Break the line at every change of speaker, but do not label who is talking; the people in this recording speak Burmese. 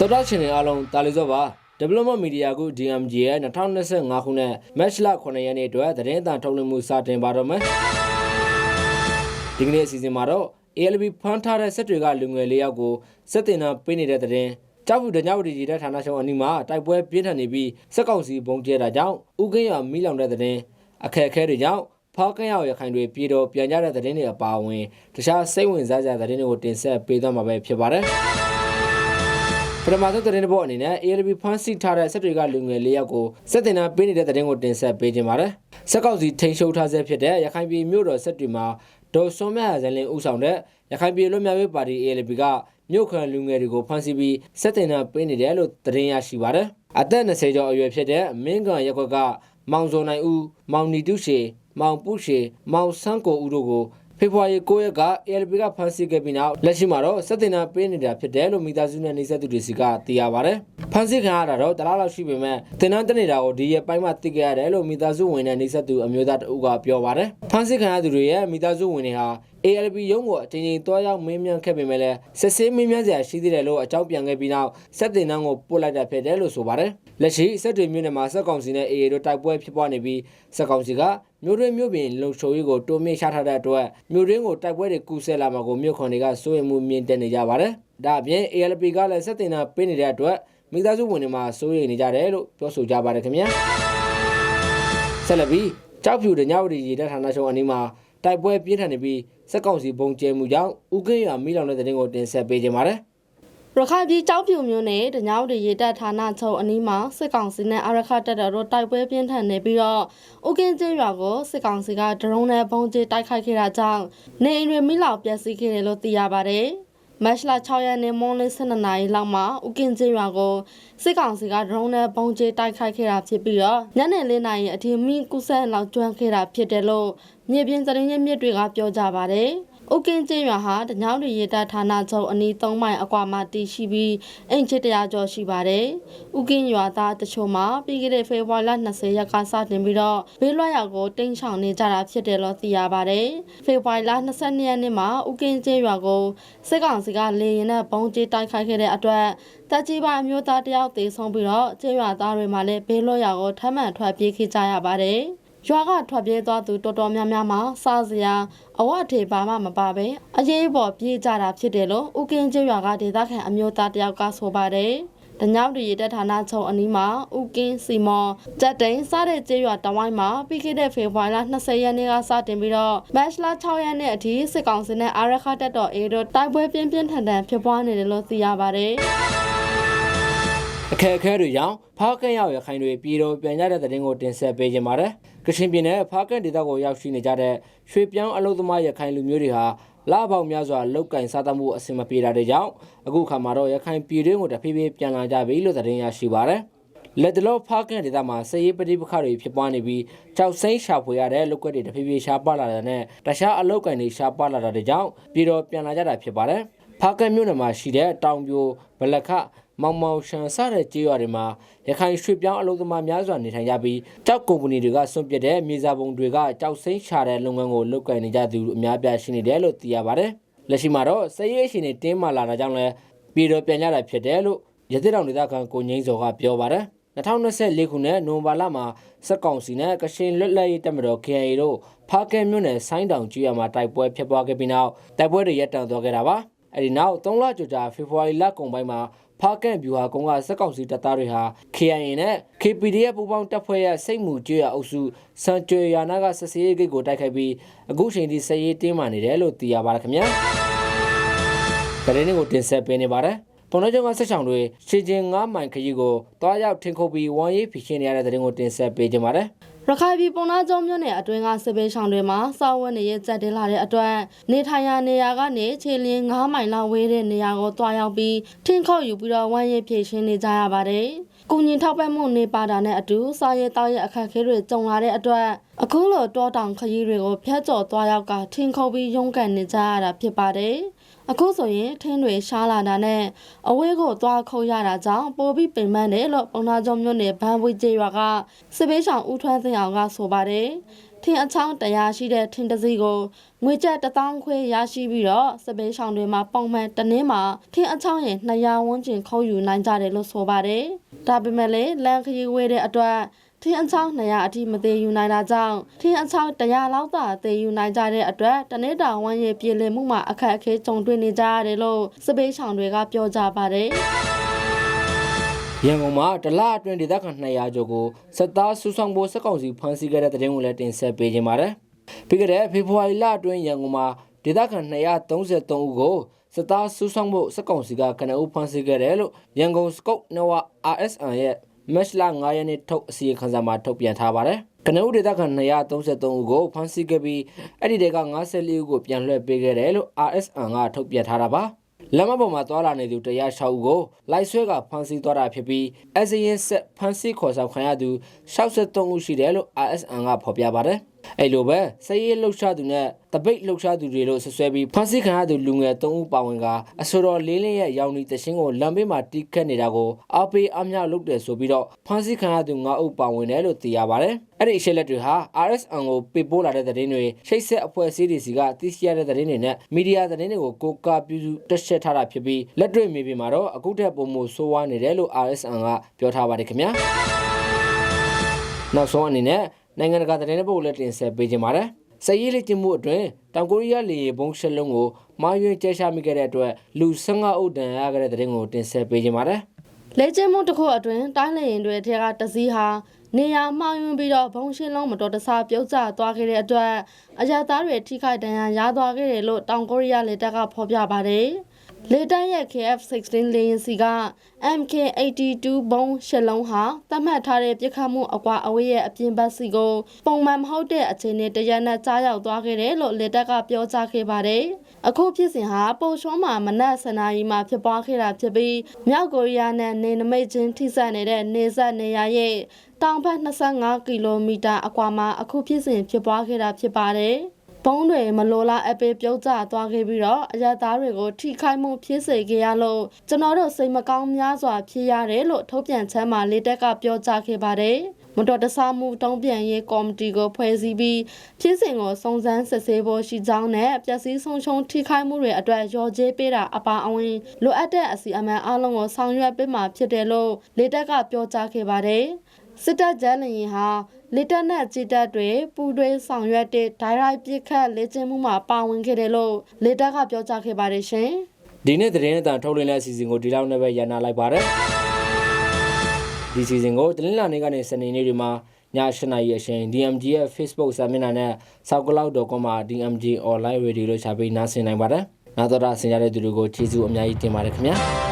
တော်တော်ရှင်တွေအားလုံးတာလီစောပါ Development Media ကို DMG ရဲ့2025ခုနှစ် Match လ9ရက်နေ့အတွက်သတင်းအသံထုတ်လွှင့်မှုစတင်ပါတော့မယ်ဒီကနေ့အစီအစဉ်မှာတော့ ALB ဖမ်းထားတဲ့စစ်တွေကလူငယ်လေးယောက်ကိုစစ်တင်တာပေးနေတဲ့သတင်းကြောက်ဘူးတညဝတီကြီးတဲ့ဌာနချုပ်အနီးမှာတိုက်ပွဲပြင်းထန်နေပြီးစက်ကောင်စီဘုံကျဲတာကြောင့်ဥကင်းရမီးလောင်တဲ့သတင်းအခက်အခဲတွေကြောင့်ဖောက်ကင်းရောက်ရခိုင်တွေပြည်တော်ပြန်ကြတဲ့သတင်းတွေအပါအဝင်တခြားစိတ်ဝင်စားစရာသတင်းတွေကိုတင်ဆက်ပေးသွားမှာပဲဖြစ်ပါတယ် ပထမဆုံးသတင်းတစ်ပုဒ်အနေနဲ့ ALB ဖန်ဆီးထားတဲ့စစ်တွေကလူငယ်၄ယောက်ကိုစစ်တင်တာပေးနေတဲ့သတင်းကိုတင်ဆက်ပေးခြင်းပါတယ်။စက်ကောက်စီထိန်ရှုပ်ထားဆဲဖြစ်တဲ့ရခိုင်ပြည်မြို့တော်စစ်တွေမှာဒေါ်စွန်မြတ်ဇလင်ဦးဆောင်တဲ့ရခိုင်ပြည်လွတ်မြောက်ရေးပါတီ ALB ကမြို့ခံလူငယ်တွေကိုဖမ်းဆီးပြီးစစ်တင်တာပေးနေတယ်လို့သတင်းရရှိပါတယ်။အသက်20ကျော်အရွယ်ဖြစ်တဲ့မင်းကန်ရက်ကွက်ကမောင်စောနိုင်ဦး၊မောင်နီတုရှေ၊မောင်ပုရှေ၊မောင်ဆန်းကိုဦးတို့ကို ဖေဖော်ဝါရီ9ရက်က ALP ကဖမ်းဆီးခဲ့ပြီးနောက်လက်ရှိမှာတော့စက်တင်တာပေးနေတာဖြစ်တယ်လို့မိသားစုနဲ့နှိစက်သူတွေစီကသိရပါဗျ။ဖမ်းဆီးခံရတာတော့တလားလောက်ရှိပေမဲ့တင်နန်းတနေတာကိုဒီရက်ပိုင်းမှာသိခဲ့ရတယ်လို့မိသားစုဝင်နဲ့နှိစက်သူအမျိုးသားတအုပ်ကပြောပါတယ်။ဖမ်းဆီးခံရသူတွေရဲ့မိသားစုဝင်တွေဟာ ALP ရုံးကိုအချိန်ချင်းတွားရောက်မင်းမြန်ခဲ့ပေမဲ့လည်းစစ်ဆေးမင်းမြန်စရာရှိသေးတယ်လို့အကြောင်းပြန်ခဲ့ပြီးနောက်စက်တင်နန်းကိုပို့လိုက်တာဖြစ်တယ်လို့ဆိုပါတယ်။ လက်ရှိစက်တွေမြို့နယ်မှာစက်ကောင်စီနဲ့ AA တို့တိုက်ပွဲဖြစ်ပွားနေပြီးစက်ကောင်စီကမြို့တွင်းမြို့ပြင်လုံခြုံရေးကိုတိုးမြင့်ချထားတဲ့အတွက်မြို့တွင်းကိုတိုက်ပွဲတွေကူးဆဲလာမှာကိုမြို့ခွန်တွေကစိုးရိမ်မှုမြင့်တက်နေကြပါတယ်။ဒါအပြင် ALP ကလည်းစက်တင်တာပေးနေတဲ့အတွက်မိသားစုဝင်တွေမှာစိုးရိမ်နေကြတယ်လို့ပြောဆိုကြပါတယ်ခင်ဗျာ။ဆက်လက်ပြီးကြောက်ဖြူတညဝတီရေတပ်ဌာနချုပ်အနီးမှာတိုက်ပွဲပြင်းထန်နေပြီးစက်ကောင်စီဘုံကျဲမှုကြောင့်ဥကင်းရွာမိလောင်တဲ့တဲ့တင်ကိုတင်ဆက်ပေးကြပါမယ်။
ရခိုင်ပြည်ကြောက်ဖြူမျိုးနဲ့တညောင်တွေရေတပ်ဌာနချုပ်အနီးမှာစစ်ကောင်စီနဲ့အာရခတပ်တော်တို့တိုက်ပွဲပြင်းထန်နေပြီးတော့ဥကင်းကျင်းရွာကိုစစ်ကောင်စီကဒရုန်းနဲ့ပုံကျဲတိုက်ခိုက်ခဲ့တာကြောင့်နေအိမ်တွေမိလောက်ပျက်စီးခဲ့တယ်လို့သိရပါတယ်။မတ်လ6ရက်နေ့မွန်းလ12နာရီလောက်မှာဥကင်းကျင်းရွာကိုစစ်ကောင်စီကဒရုန်းနဲ့ပုံကျဲတိုက်ခိုက်ခဲ့တာဖြစ်ပြီးတော့ညနေ၄နာရီအထိမိကုဆက်လောက်ကျွမ်းခဲ့တာဖြစ်တယ်လို့မြေပြင်သတင်းရင်းမြစ်တွေကပြောကြပါတယ်။ ဥကင်းကျင်းရွာဟာတညောင်တွေရေတပ်ဌာနချုပ်အနီး၃မိုင်အကွာမှာတည်ရှိပြီးအိမ်ချစ်တရာကျော်ရှိပါတယ်။ဥကင်းရွာသားတချို့မှာပြီးခဲ့တဲ့ဖေဖော်ဝါရီလ20ရက်ကစတင်ပြီးတော့ဘေးလွှတ်ရောက်ကိုတိမ်းရှောင်နေကြတာဖြစ်တယ်လို့သိရပါတယ်။ဖေဖော်ဝါရီလ22ရက်နေ့မှာဥကင်းကျင်းရွာကိုစစ်ကောင်စီကလေရင်နဲ့ပုံကျတိုက်ခိုက်ခဲ့တဲ့အတွက်တက်ကြီးပါအမျိုးသားတယောက်သေဆုံးပြီးတော့ကျင်းရွာသားတွေမှာလည်းဘေးလွှတ်ရောက်ကိုထမ်းမှန်ထွက်ပြေးခဲ့ကြရပါတယ်။ ရွာကထွက်ပြေးသွားသူတော်တော်များများမှာစားစရာအဝတ်ထေဘာမှမပါပဲအရေးပေါ်ပြေးကြတာဖြစ်တယ်လို့ဥကင်းကျေးရွာကဒေသခံအမျိုးသားတယောက်ကဆိုပါတယ်။တညောင်တရီတက်ဌာနချုပ်အနီးမှာဥကင်းစီမော်ကြက်တိန်စားတဲ့ကျေးရွာတဝိုင်းမှာပြီးခဲ့တဲ့ဖေဖော်ဝါရီလ20ရက်နေ့ကစတင်ပြီးတော့မတ်လ6ရက်နေ့အထိစစ်ကောင်စီနဲ့အာရခတက်တော်အေတို့တိုက်ပွဲပြင်းပြင်းထန်ထန်ဖြစ်ပွားနေတယ်လို့သိရပါတယ်။
အခက်အခဲတွေကြောင့်ဖားကန့်ရောက်ရခိုင်တွေပြည်တော်ပြန်ကြတဲ့တဲ့တင်ကိုတင်ဆက်ပေးကြပါမယ်။ကချင်ပြည်နယ်ဖားကန့်ဒေသကိုရောက်ရှိနေကြတဲ့ရွှေပြောင်းအလုသမားရခိုင်လူမျိုးတွေဟာလာပေါက်များစွာလောက်ကင်စားတမှုအဆင်မပြေတာတွေကြောင့်အခုခါမှာတော့ရခိုင်ပြည်တွင်းကိုတဖြည်းဖြည်းပြန်လာကြပြီလို့သတင်းရရှိပါရယ်။လက်တလောဖားကန့်ဒေသမှာစည်ရေးပဋိပက္ခတွေဖြစ်ပွားနေပြီးကြောက်စိမ့်ရှာဖွေရတဲ့လုတ်ကွက်တွေတဖြည်းဖြည်းရှားပါလာတဲ့နဲ့တခြားအလုတ်ကင်တွေရှားပါလာတာတွေကြောင့်ပြည်တော်ပြန်လာကြတာဖြစ်ပါတယ်။ဖားကန့်မြို့နယ်မှာရှိတဲ့တောင်ပြိုဗလက်ခ မောင်မောင်ရှန်စတဲ့ကြေးရွာတွေမှာရခိုင်ရွှေပြောင်းအလုပ်သမားများစွာနေထိုင်ကြပြီးကြောက်ကုမ္ပဏီတွေကစွန့်ပစ်တဲ့မြေစာပုံတွေကကြောက်စိမ့်ရှာတဲ့လုပ်ငန်းကိုလုပ်ကိုင်နေကြသူအများပြားရှိနေတယ်လို့သိရပါတယ်။လက်ရှိမှာတော့စရေးရှင်တွေတင်းမာလာတာကြောင့်လည်းပြည်တော်ပြန်ကြတာဖြစ်တယ်လို့ရသေးတောင်ဒေသခံကိုငိမ့်စောကပြောပါတယ်။2024ခုနှစ်နိုဝင်ဘာလမှာစက်ကောင်စီနဲ့ကရှင်လွတ်လပ်ရေးတပ်မတော် KIA တို့ဖားကဲမြို့နယ်ဆိုင်းတောင်ကျွော်မှာတိုက်ပွဲဖြစ်ပွားခဲ့ပြီးနောက်တိုက်ပွဲတွေရပ်တန့်သွားခဲ့တာပါ။အဲဒီနောက်3လကျော်ကြာဖေဖော်ဝါရီလကုန်ပိုင်းမှာ ဖားကန့်ဗျူဟာကုန်းကစက်ကောင်စီတပ်သားတွေဟာ KIA နဲ့ KPDF ပူးပေါင်းတပ်ဖွဲ့ရဲ့စိတ်မှုကျွေအုပ်စုစံကြွေယာနာကစစ်စေးဂိတ်ကိုတိုက်ခိုက်ပြီးအခုချိန်ထိစစ်ရေးတင်းမာနေတယ်လို့သိရပါတယ်ခင်ဗျာ။သတင်းတွေကိုတင်ဆက်ပေးနေပါတယ်။ပုံနှကျုံကဆက်ချောင်းတွေရှေချင်း9မိုင်ခရီးကိုတွားရောက်ထင်ခုတ်ပြီးဝမ်ရေးဖြစ်ရှင်နေရတဲ့သတင်းကိုတင်ဆက်ပေးကြပါမယ်။
ရခိုင်ပြည်ပုံနာကျုံမြို့နယ်အတွင်းကစစ်ပေးဆောင်တွေမှာစာဝတ်နေရကြက်တင်လာတဲ့အတွက်နေထိုင်ရာနေရာကနေခြေလင်း9မိုင်လောက်ဝေးတဲ့နေရာကိုတွားရောက်ပြီးထင်းခုတ်ယူပြီးတော့ဝမ်းရည်ဖြည့်ရှင်းနေကြရပါတယ်။ကုညီထောက်ပံ့မှုနေပါတာနဲ့အတူစာရဲတောက်ရဲ့အခက်အခဲတွေကြုံလာတဲ့အတွက်အခုလိုတောတောင်ခရီးတွေကိုဖျက်ကျော်သွားရောက်ကထင်းခုတ်ပြီးရုန်းကန်နေကြရတာဖြစ်ပါတယ်။ အခုဆိုရင်ထင်းတွေရှားလာတာနဲ့အဝေးကိုသွားခုတ်ရတာကြောင့်ပိုပြီးပင်ပန်းတယ်လို့ပုံနာကျုံမြို့နယ်ဘန်ဝေးကျေးရွာကစစ်ပေးဆောင်ဦးထွန်းသိအောင်ကဆိုပါတယ်ထထင်းအချောင်းတရားရှိတဲ့ထင်းတစ်စီးကိုငွေကျပ်1000ခွဲရရှိပြီးတော့စပယ်ဆောင်တွေမှာပုံမှန်တစ်နေ့မှာထင်းအချောင်းရဲ့200ဝန်းကျင်ခုံယူနိုင်ကြတယ်လို့ဆိုပါတယ်။ဒါပေမဲ့လည်းလန်ခရီးဝဲတဲ့အတွက် ထင်းအချောင်း200အထိမသေးယူနိုင်တာကြောင့်ထင်းအချောင်း100လောက်သာသေးယူနိုင်ကြတဲ့အတွက်တနေ့တာဝမ်းရဲ့ပြည်လည်မှုမှာအခက်အခဲကြုံတွေ့နေကြရတယ်လို့စပယ်ဆောင်တွေကပြောကြပါတယ်။
ရန်ကုန်မှာတလအတွင်းဒေသခံ200ကျော်ကိုစက်သားဆူဆောင်ဖို့စက်ကောင်စီဖမ်းဆီးခဲ့တဲ့တဲ့တင်ကိုလည်းတင်ဆက်ပေးခြင်းပါတယ်။ပြီးခဲ့တဲ့ဖေဖော်ဝါရီလအတွင်းရန်ကုန်မှာဒေသခံ233ဦးကိုစက်သားဆူဆောင်ဖို့စက်ကောင်စီကကနအုပ်ဖမ်းဆီးခဲ့တယ်လို့ရန်ကုန်စကုတ်နဝ RSN ရဲ့ မက်လ9ရက်နေ့ထုတ်အစီရင်ခံစာမှာထုတ်ပြန်ထားပါတယ်။ကနအုပ်ဒေသခံ233ဦးကိုဖမ်းဆီးခဲ့ပြီးအဲ့ဒီတွေက54ဦးကိုပြန်လွှဲပေးခဲ့တယ်လို့ RSN ကထုတ်ပြန်ထားတာပါ။လမ်းမပေါ်မှာသွာလာနေသူတရား6ဦးကိုလိုက်ဆွဲကဖမ်းဆီးသွားတာဖြစ်ပြီးအစရင်ဆက်ဖမ်းဆီးခေါ်ဆောင်ခံရသူ63ဦးရှိတယ်လို့ RSN ကဖော်ပြပါတယ်။ အဲ့လိုပဲစည်ရေးလှုပ်ရှားသူနဲ့တပိတ်လှုပ်ရှားသူတွေလို့ဆွဆွဲပြီးဖမ်းဆီးခံရသူလူငယ်3ဦးပါဝင်ကအဆိုတော်လေးလင်းရဲ့ရောင်နီတရှင်းကိုလမ်းဘေးမှာတီးခတ်နေတာကိုအပေးအမြလုပ်တယ်ဆိုပြီးတော့ဖမ်းဆီးခံရသူ9ဦးပါဝင်တယ်လို့သိရပါတယ်။အဲ့ဒီအချက်လက်တွေဟာ RSN ကိုပေးပို့လာတဲ့သတင်းတွေရှိတ်ဆက်အဖွဲ့အစည်းတွေစီကသိရှိရတဲ့သတင်းတွေနဲ့မီဒီယာသတင်းတွေကိုကိုးကားပြုစုတက်ဆက်ထားတာဖြစ်ပြီးလက်တွေ့မြေပြင်မှာတော့အခုထက်ပုံမှုဆိုးဝါးနေတယ်လို့ RSN ကပြောထားပါတယ်ခင်ဗျာနောက်ဆုံးအနေနဲ့ နိုင်ငံတကာသတင်းတွေပို့လက်တင်ဆက်ပေးကြပါမယ်စည်ရည်လက်ကျမှုအတွင်းတောင်ကိုရီးယားလေယာဉ်ဘုံရှစ်လုံးကိုမာယွင်ကျဲချမိခဲ့တဲ့အတွက်လူ15ဦးတန်ရခဲ့တဲ့သတင်းကိုတင်ဆက်ပေးကြပါမယ်
လေကျင်းမှုတစ်ခုအတွင်းတိုင်းလေရင်တွေထဲကတစည်းဟာနေရာမှားယွင်းပြီးတော့ဘုံရှင်းလုံးမတော်တဆပြုတ်ကျသွားခဲ့တဲ့အတွက်အရသားတွေထိခိုက်ဒဏ်ရာရသွားခဲ့တယ်လို့တောင်ကိုရီးယားလေတပ်ကဖော်ပြပါတယ်။ လေတပ်ရဲ့ KF-16 လေယာဉ်စီက MK82 ဘုံရှစ်လုံးဟာသတ်မှတ်ထားတဲ့ပြစ်ခတ်မှုအကွာအဝေးရဲ့အပြင်ဘက်စီကိုပုံမှန်မဟုတ်တဲ့အခြေအနေတရနဲ့ကြားရောက်သွားခဲ့တယ်လို့လေတပ်ကပြောကြားခဲ့ပါတယ်။အခုဖြစ်စဉ်ဟာပိုရှွန်းမှာမနက်စနာရီမှာဖြစ်ပွားခဲ့တာဖြစ်ပြီးမြောက်ကိုရီးယားနဲ့နေနမိတ်ချင်းထိစပ်နေတဲ့နေဆက်နေရရဲ့တောင်ဘက်25ကီလိုမီတာအကွာမှာအခုဖြစ်စဉ်ဖြစ်ပွားခဲ့တာဖြစ်ပါတယ်။ ဘုံတွေမလိုလားအပေးပြုတ်ကျသွားခဲ့ပြီးတော့အရသားတွေကိုထိခိုက်မှုဖြစ်စေခဲ့ရလို့ကျွန်တော်တို့စိတ်မကောင်းများစွာဖြစ်ရတယ်လို့ထုတ်ပြန်ချမ်းမှာလေတက်ကပြောကြားခဲ့ပါတယ်။မတော်တဆမှုတုံးပြန်ရေးကော်မတီကိုဖွဲ့စည်းပြီးဖြစ်စဉ်ကိုစုံစမ်းစစ်ဆေးဖို့ရှိကြောင်းနဲ့ပျက်စီးဆုံးရှုံးထိခိုက်မှုတွေအတွက်ရော်ကြေးပေးတာအပါအဝင်လိုအပ်တဲ့အစီအမံအလုံးကိုဆောင်ရွက်ပေးမှာဖြစ်တယ်လို့လေတက်ကပြောကြားခဲ့ပါတယ်။ စစ်တပ်ကျန်းလရင်ဟာလေတက်နဲ့ကြည်တက်တွေပူတွဲဆောင်ရွက်တဲ့ဒိုင်ရိုက်ပစ်ခတ်လေ့ကျင့်မှုမှာပါဝင်ခဲ့တယ်လို့လေတက်ကပြောကြားခဲ့ပါတယ်ရှင်။
ဒီနေ့သတင်းအတန်ထုတ်လွှင့်တဲ့အစီအစဉ်ကိုဒီလောက်နဲ့ပဲရန်နာလိုက်ပါတယ်ဒီစီစဉ်ကိုတလင်းလာနေကနေစနေနေ့တွေမှာည8:00နာရီအချိန် DMG ရဲ့ Facebook စာမျက်နှာနဲ့ soundcloud.com မှာ DMG online radio လို့ရှာပြီးနားဆင်နိုင်ပါတယ်နောက်တော့ဆင်ကြတဲ့သူတွေကိုကျေးဇူးအများကြီးတင်ပါတယ်ခင်ဗျာ